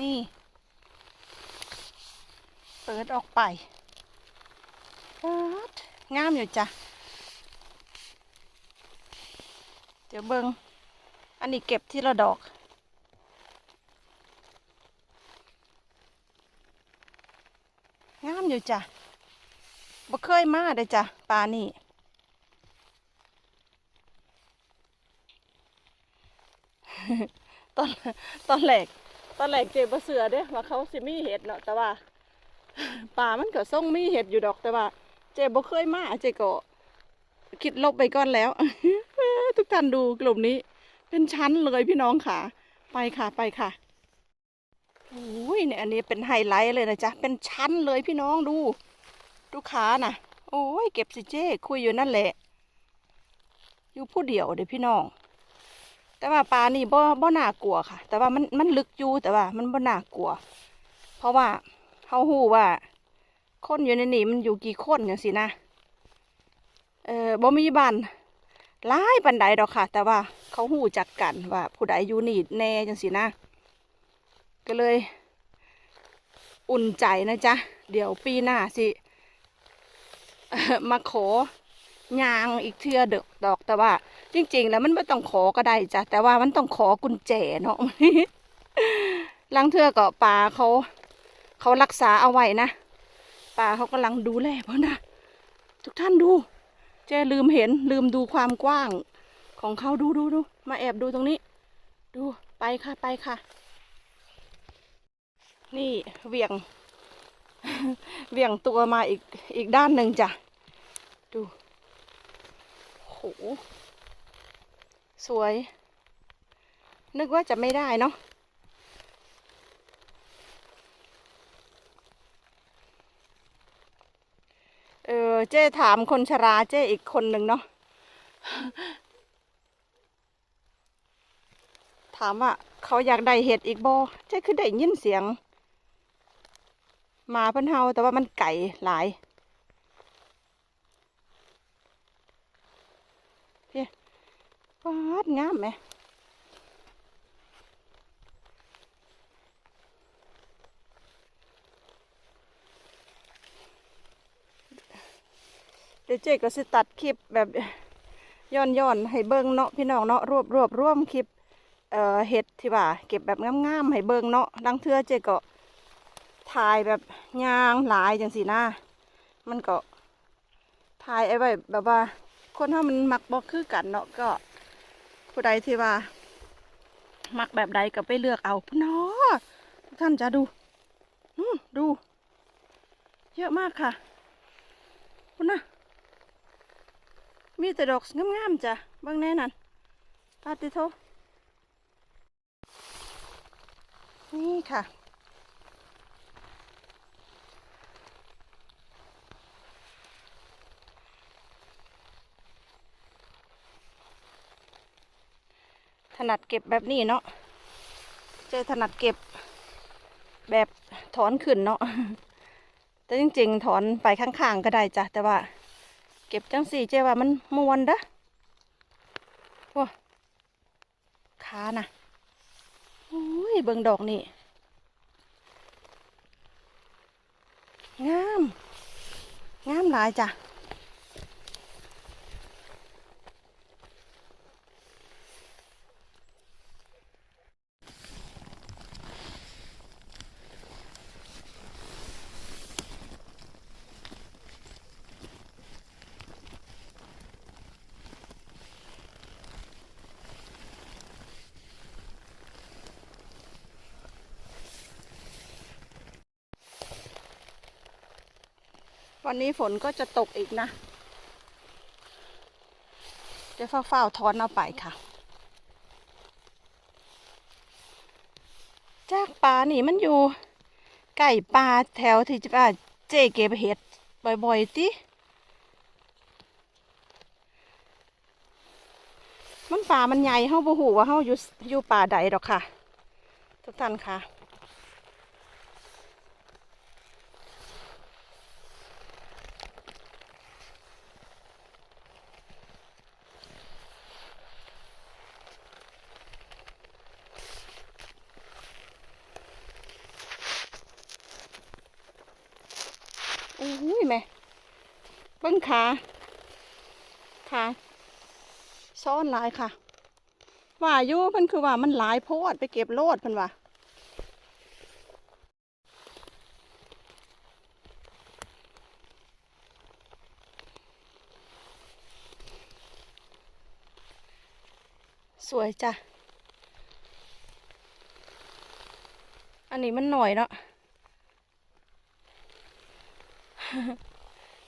นี่ เปิดออกไปป๊าดงามอยู่จ้ะ เดี๋ยวเบิงอันนี้เก็บที่ละดอกงามอยู่จ้ะบ่เคยมาเด้อจ้ะปลานี่ตอนตอนแรก ตอนแรกเจ็บเสือเด้ว่าเขาสิมีเห็ดเนาะแต่ว่าป่ามันก็ส่งมีเห็ดอยู่ดอกแต่ว่า เจ็บบ่เคยมาเจก็คิดลบไปก่อนแล้ว ทุกท่านดูกลุ่มนี้ เป็นชั้นเลยพี่น้องค่ะ ไปค่ะไปค่ะโอ้ยเนี่ยอันนี้เป็นไฮไลท์เลยนะจ๊ะเป็นชั้นเลยพี่น้องดูดูขาน่ะ โอ้ยเก็บสิเจ้คุยอยู่นั่นแหละ อยู่ผู้เดียวเด้อพี่น้อง แต่ว่าปลานี่บ่บ่น่ากลัวค่ะ แต่ว่ามันมันลึกอยู่แต่ว่ามันบ่น่ากลัว เพราะว่าเขาหูว่าคนอยู่ในนี่มันอยู่กี่คนอย่างสินะเออบ่มีบ้านหลายปันใดดอกค่ะ แต่ว่าเขาหูจักกันว่า ผู้ใดอยู่นี่แน่จังสินะก็เลย อุ่นใจนะจ๊ะ เดี๋ยวปีหน้าสิมาขอ ยางอีกเทื่อดอกดอกแต่ว่า จริง ๆ แล้วมันไม่ต้องขอก็ได้จ้ะแต่ว่ามันต้องขอกุญแจเนาะลังเทื่อก็ป่าเขาเขารักษาเอาไว้นะป่าเขากำลังดูแลเพราะนะทุกท่านดูเจลืมเห็นลืมดูความกว้างของเขาดูดูดูมาแอบดูตรงนี้ ดูไปค่ะไปค่ะ นี่เวี่ยงเวี่ยงตัวมาอีกอีกด้านหนึ่งจ้ะ ดู หสวย นึกว่าจะไม่ได้เนาะเออเจ้ถามคนชราเจ้อีกคนหนึ่งเนาะถามว่าเขาอยากได้เห็ดอีกบ่เจ้คือได้ยินเสียงหมาเพิ่นเฮาแต่ว่ามันไก่หลาย พี่วาด งามไหมเดี๋ยวเจ๊ก็สิตัดคลิปแบบย้อนย้อนๆให้เบิ่งเนาะพี่น้องเนาะรวบรวบร่วมคลิปเอ่อเห็ดที่ว่าเก็บแบบงามๆให้เบิ่งเนาะลังเทื่อเจ๊ก็ถ่ายแบบยางหลายจังสีหน้ามันก็ถ่ายเอาไว้แบบว่าคนถ้ามันมักบ่คือกันเนาะก็ ผู้ใดที่ว่า มักแบบใดก็ไปเลือกเอาพี่น้องทุกท่านจะดูดู เยอะมากค่ะคุณนะมีแต่ดอกงามๆจ้ะบางแน่นั่นปาติโทนี่ค่ะ ถนัดเก็บแบบนี้เนาะเจอถนัดเก็บแบบถอนขึ้นเนาะแต่จริง ๆ ถอนไปข้างๆก็ได้จ้ะแต่ว่า เก็บจังสี่เจ้ว่ามันมวนเด้อว้าขาน่ะโอ้ยเบิ่งดอกนี่งาม งามหลายจ้ะ วันนี้ฝนก็จะตกอีกนะจะเฝ้าๆถอนเอาไปค่ะ จากป่านี่มันอยู่ใกล้ป่าแถวที่จะว่าเจเก็บเห็ดบ่อยๆติมันป่ามันใหญ่เฮาบ่ฮู้ว่าเฮาอยู่อยู่ป่าใดดอกค่ะ ทุกท่านค่ะ อุ้ยแม่ เบิ้งขาขาซ้อนหลายค่ะ ว่าอยู่เพิ่นคือว่ามันหลายโพดไปเก็บโลดเพิ่นว่าสวยจ้ะ อันนี้มันหน่อยเนาะ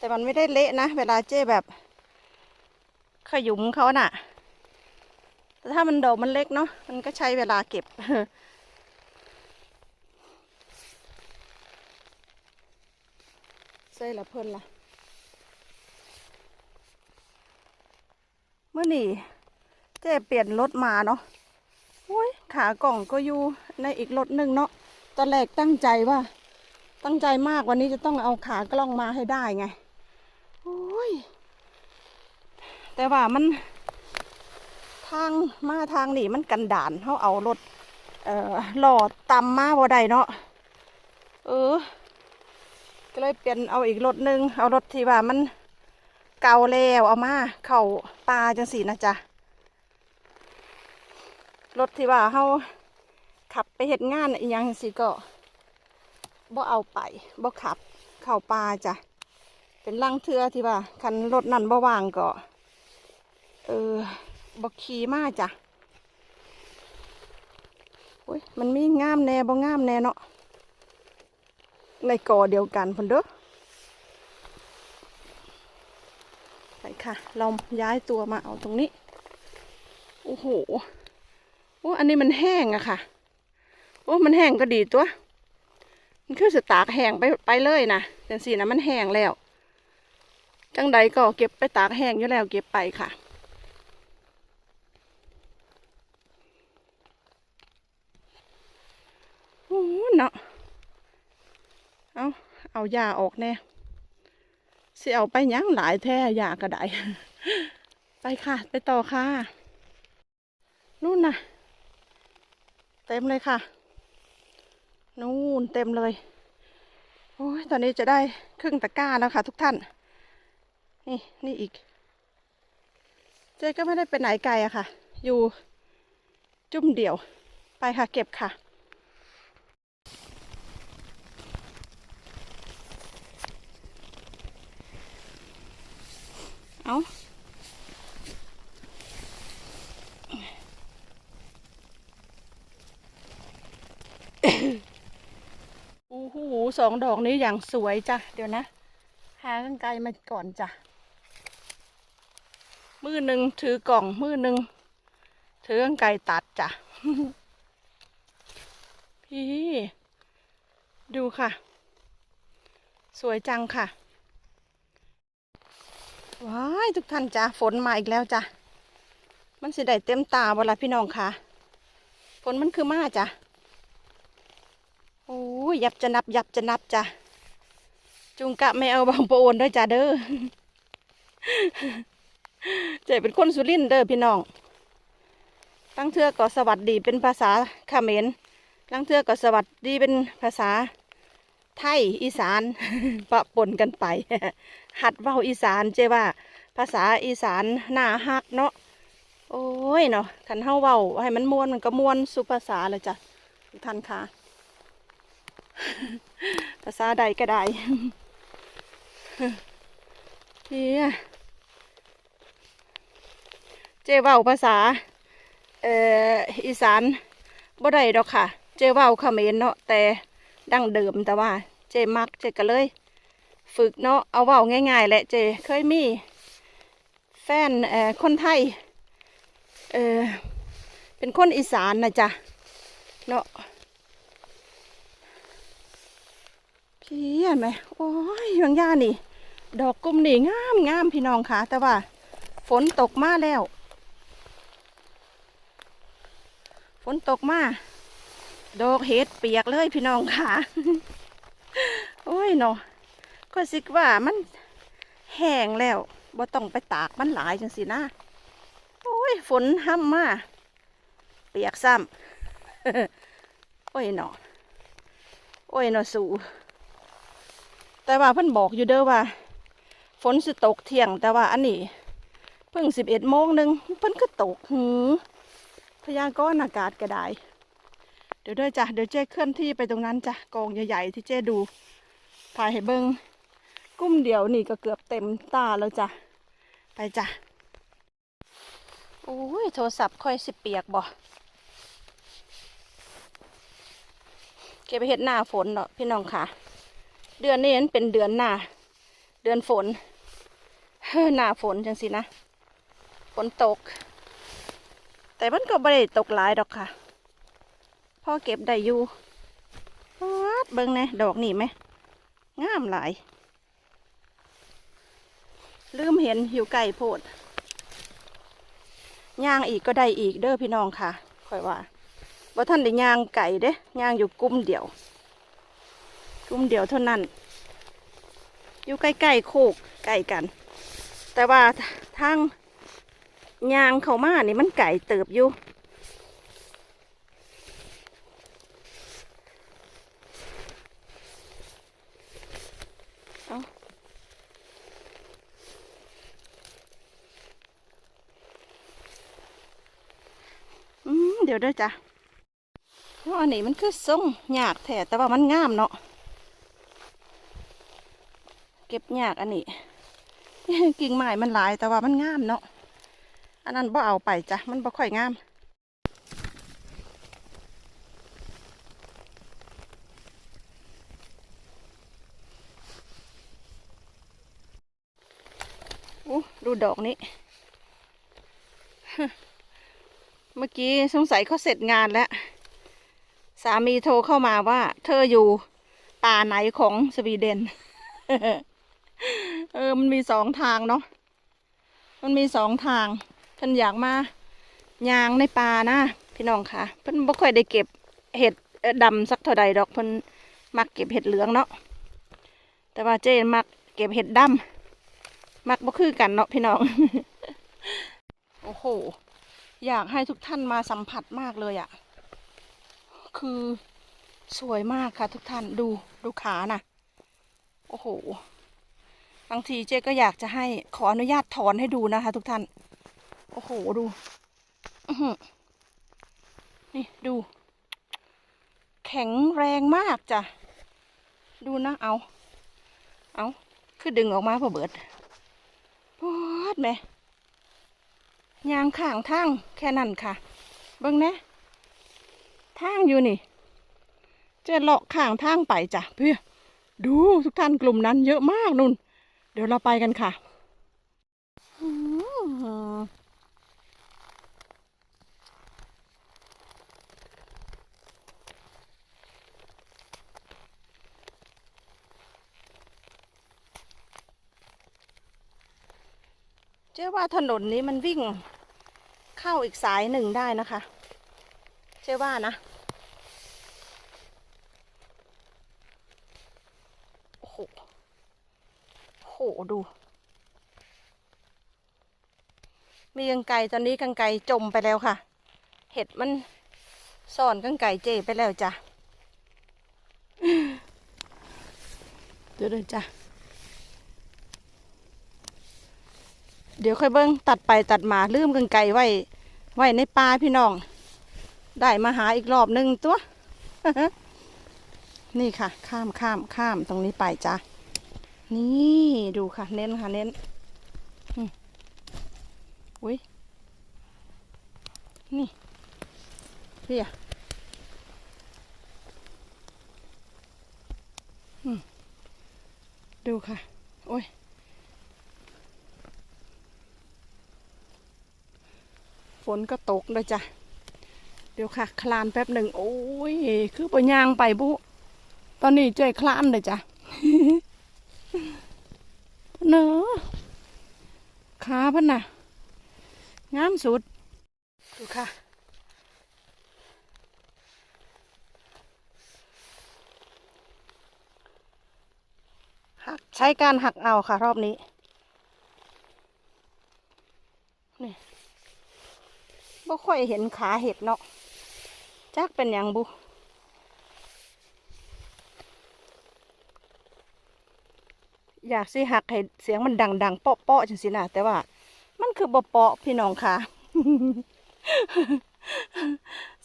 แต่มันไม่ได้เละนะ เวลาเจ๊แบบ ขยุมเขาน่ะ แต่ถ้ามันดอกมันเล็กเนาะมันก็ใช้เวลาเก็บใส่ละเพิ่นละเมื่อนี่เจ๊เปลี่ยนรถมาเนาะโอ้ยขากล่องก็อยู่ในอีกรถหนึ่งเนาะตอนแรกตั้งใจว่า ตั้งใจมากวันนี้จะต้องเอาขากล้องมาให้ได้ไง โอ้ย แต่ว่ามัน ทางมาทางนี่มันกันด่านเขาเอารถเอ่อหล่อตำมาบ่ได้เนาะเออ ก็เลยเปลี่ยนเอาอีกรถนึง เอารถที่ว่ามันเก่าแล้วเอามาเข้าป่าจังสีนะจ๊ะรถที่ว่าเขาขับไปเหตุงานอีหยังสิก็บ่เอาไปบ่ขับเข้าป่าจ้ะเป็นลังเทือที่ว่าคันรถนั่นบ่วางก็ เออบ่ขี่มาจ้ะโอ้ยมันมีงามแน่บ่งามแน่เนาะในกอเดียวกันพุ่นเด้อไปค่ะ เราย้ายตัวมาเอาตรงนี้ โอ้โหโอ้อันนี้มันแห้งอะค่ะ โอ้มันแห้งก็ดีตัว มันคือสตากแห้งไปไปเลยนะจังสีนะมันแห้งแล้ว จังใดก็เก็บไปตากแห้งอยู่แล้วเก็บไปค่ะ โอ้เนาะเอาเอายาออกแน่สิเอาไปยังหลายแท้ยาก็ได้ ไปค่ะ ไปต่อค่ะ นู่นน่ะ เต็มเลยค่ะ นู่นเต็มเลย โอ้ยตอนนี้จะได้ครึ่งตะกร้าแล้วค่ะทุกท่าน นี่นี่อีก เจ๊ก็ไม่ได้ไปไหนไกลอะค่ะ อยู่จุ่มเดี่ยว ไปค่ะ เก็บค่ะ เอาโอ้โหสองดอกนี้อย่างสวยจ้ะ เดี๋ยวนะ หากันไกลมาก่อนจ้ะ มือหนึ่งถือกล่อง มือหนึ่งถือกันไกลตัดจ้ะ พี่ ดูค่ะ สวยจังค่ะ ว้ายทุกท่านจ้ะฝนมาอีกแล้วจ้ะมันสิได้เต็มตาบ่ล่ะพี่น้องค่ะ ฝนมันคือมาจ้ะโอ้ยยับจะนับยับจะนับจ้ะจุงกะไม่เอาบางปะโอนด้วยจ้ะเด้อเจ๊เป็นคนสุรินเด้อพี่น้องตั้งเทือก็สวัสดีเป็นภาษาเขมรตั้งเทือก็สวัสดีเป็นภาษา ไทยอีสานปะปนกันไป หัดเว้าอีสานเจว่า ภาษาอีสานหน้าฮักเนาะโอ้ยเนาะขันเฮาเว้าให้มันมวนมันก็มวนสุภาษาเลยจ้ะทุกท่านค่ะภาษาใดก็ได้เฮียเจเว้าภาษาเอ่ออีสานบ่ได้ดอกค่ะ เจเว้าเขมรเนาะแต่ดั้งเดิมแต่ว่า เจมักเจก็เลย ฝึกเนาะเอาเว้าง่ายๆแหละเจเคยมีแฟนเอ่อคนไทยเออเป็นคนอีสานนะจ๊ะเนาะพี่เห็นไหมโอ้ยบางย่านี่ ดอกกุมนี่งามงามพี่น้องค่ะ แต่ว่า ฝนตกมาแล้ว ฝนตกมาดอกเห็ดเปียกเลยพี่น้องค่ะ โอ้ยเนาะก็สิกว่ามันแห้งแล้วบ่ต้องไปตากมันหลายจังสินะโอ้ย ฝนห้ำมาเปียกซ้ำโอ้ยเนาะโอ้ยเนาะสูแตแต่ว่าเพิ่นบอกอยู่เด้อว่า ฝนสิตกเที่ยง แต่ว่าอันนี้เพิ่งสิบเอ็ดโมงหนึ่งเพิ่นก็ตกหือพยากรณ์อากาศก็ได้เดี๋ยวด้วยจ้ะเดี๋ยวเจ้เคลื่อนที่ไปตรงนั้นจ้ะกองใหญ่ๆที่เจ้ดู ถ่ายให้เบิงกุ้มเดียวนี่ก็เกือบเต็มตาแล้วจ้ะ ไปจ้ะโอ้ยโทรศัพท์ค่อยสิเปียกบ่เก็บไปเห็ดหน้าฝนเนาะพี่น้องค่ะ เดือนนี้มันเป็นเดือนหน้า เดือนฝนหน้าฝนจังสินะฝนตก แต่มันก็ไม่ได้ตกหลายดอกค่ะพ่อเก็บได้อยู่วัดเบิ่งแน่ดอกนี่ไหม งามหลาย ลืมเห็นอยู่ไก่โพดย่างอีกก็ได้อีกเด้อพี่น้องค่ะค่อยว่าว่าท่านได้ย่างไก่เด้ย่างอยู่กลุ่มเดียวกลุ่มเดียวเท่านั้น อยู่ใกล้ๆโคกใกล้กัน แต่ว่าทางยางเขามานี่มันไก่เติบอยู่ เอาอืม เดี๋ยวด้วยจ้ะเพราอันนี้มันคือทรงยากแท้แต่ว่ามันงามเนาะเก็บยากอันนี้กิ่งไม้มันหลายแต่ว่ามันงามเนาะอันนั้นบ่เอาไปจ้ะมันบ่ค่อยงามอู้ดูดอกนี้ เมื่อกี้สงสัยเขาเสร็จงานแล้ว สามีโทรเข้ามาว่า เธออยู่ป่าไหนของสวีเดน เออ มันมีสองทางเนาะ มันมีสองทางเพิ่นอยากมายางในป่านะ พี่น้องค่ะ เพิ่นบ่ค่อยได้เก็บเห็ดดำสักเท่าใดดอกเพิ่นมักเก็บเห็ดเหลืองเนาะ แต่ว่าเจนมักเก็บเห็ดดำมักบ่คือกันเนาะพี่น้อง โอ้โห อยากให้ทุกท่านมาสัมผัสมากเลยอะ่ะ คือสวยมากค่ะทุกท่านดูดูขาน่ะ โอ้โห บางทีเจ๊ก็อยากจะให้ขออนุญาตถอนให้ดูนะคะ ทุกท่าน โอ้โหดูนี่ดู แข็งแรงมากจ้ะ ดูนะเอา เอาคือดึงออกมาพอเบิดปวดแหม ยางข้างทางแค่นั้นค่ะ เบิ้งนะทางอยู่นี่ จะเลาะข้างทางไปจ้ะเพื่อดูทุกท่านกลุ่มนั้นเยอะมากนุ่น เดี๋ยวเราไปกันค่ะอืม เจ๊ว่าถนนนี้มันวิ่งเข้าอีกสายหนึ่งได้นะคะเจ๊ว่านะโอ้โหโอ้โหดู มีกังไก่ตอนนี้กังไก่จมไปแล้วค่ะ เห็ดมันซ่อนกังไก่เจไปแล้วจ้ะเดี๋ยวเดี๋ยวจ้ะ เดี๋ยวค่อยเบิ้งตัดไปตัดมาลืมกังไก่ไว้ ไว้ในป่าพี่น้อง ได้มาหาอีกรอบหนึ่งตัว นี่ค่ะ ข้ามข้ามข้ามตรงนี้ไปจ้ะนี่ดูค่ะ เน้นค่ะเน้นอุ้ยนี่พี่อืมดูค่ะ โอ้ย นก็ตกเลยจ้ะ เดี๋ยวค่ะ คลานแป๊บหนึ่ง โอ้ย คือปยางไปบุ ตอนนี้เจ๊คลานเลยจ้ะเนอะขาพันน่ะ งามสุด ดูค่ะหักใช้การหักเอาค่ะ รอบนี้ บ่ค่อยเห็นขาเห็ดเนาะจักเป็นอย่างบุอยากสิหักให้เสียงมันดังๆเปาะๆจังสินะแต่ว่า มันคือบ่เปาะพี่น้องค่ะ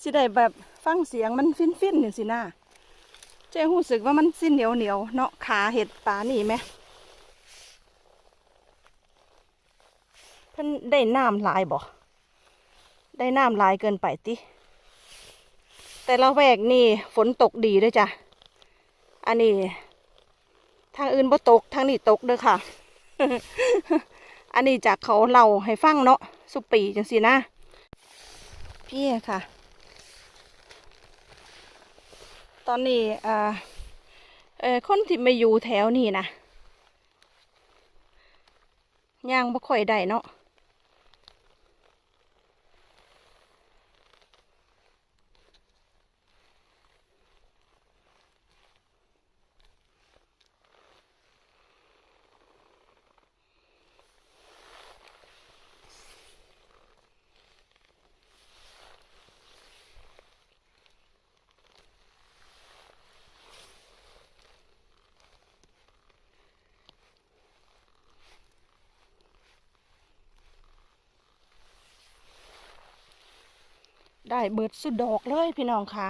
สิได้แบบฟังเสียงมันฟินๆจังสินะเจ้รู้สึกว่ามันสิเหนียวเหนียวๆเนาะขาเห็ดปลานี่ไหมเพิ่นได้น้ำลายบ่ ได้น้ำลายเกินไปติ แต่ละแวกนี่ฝนตกดีด้วยจ้ะ อันนี้ ทางอื่นบ่ตกทางนี้ตกเด้อค่ะ อันนี้จากเขาเล่าให้ฟังเนาะสุปีจังสินะ พี่ค่ะ ตอนนี้อ่าเออคนที่มาอยู่แถวนี้นะย่างบ่ค่อยได้เนาะ ได้เบิดสุดดอกเลยพี่น้องค่ะ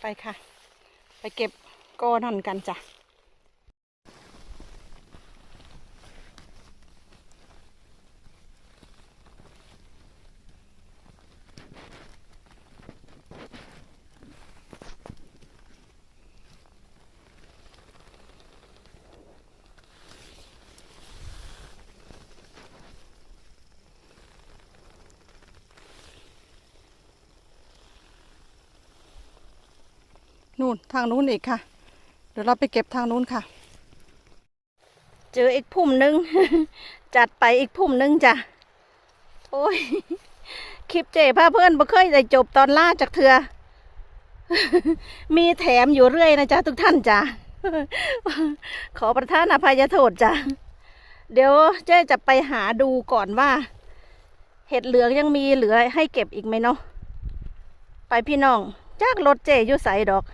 ไปค่ะ ไปเก็บกอนั่นกันจ้ะ นู่นทางนู้นอีกค่ะ เดี๋ยวเราไปเก็บทางนู้นค่ะ เจออีกพุ่มหนึง จัดไปอีกพุ่มหนึงจ้ะ โอ้ย คลิปเจ๊พาเพื่อนบ่เคยได้จบตอนล่าจากเถือมีแถมอยู่เรื่อยนะจ๊ะทุกท่านจ้ะ ขอประทานอภัยโทษจ้ะ เดี๋ยวเจ๊จะไปหาดูก่อนว่า เห็ดเหลืองยังมีเหลือให้เก็บอีกไหมเนาะ ไปพี่น้องจากรถเจอยู่ใสดอก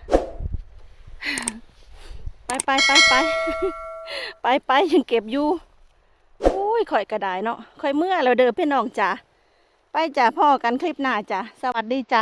ไปไปไปไปไปไปยังเก็บอยู่อุ้ยข่อยกระดายเนาะข่อยเมื่อเราเดินพี่น้องจ้ะไปจ้ะพ่อกันคลิปหน้าจ้ะสวัสดีจ้ะ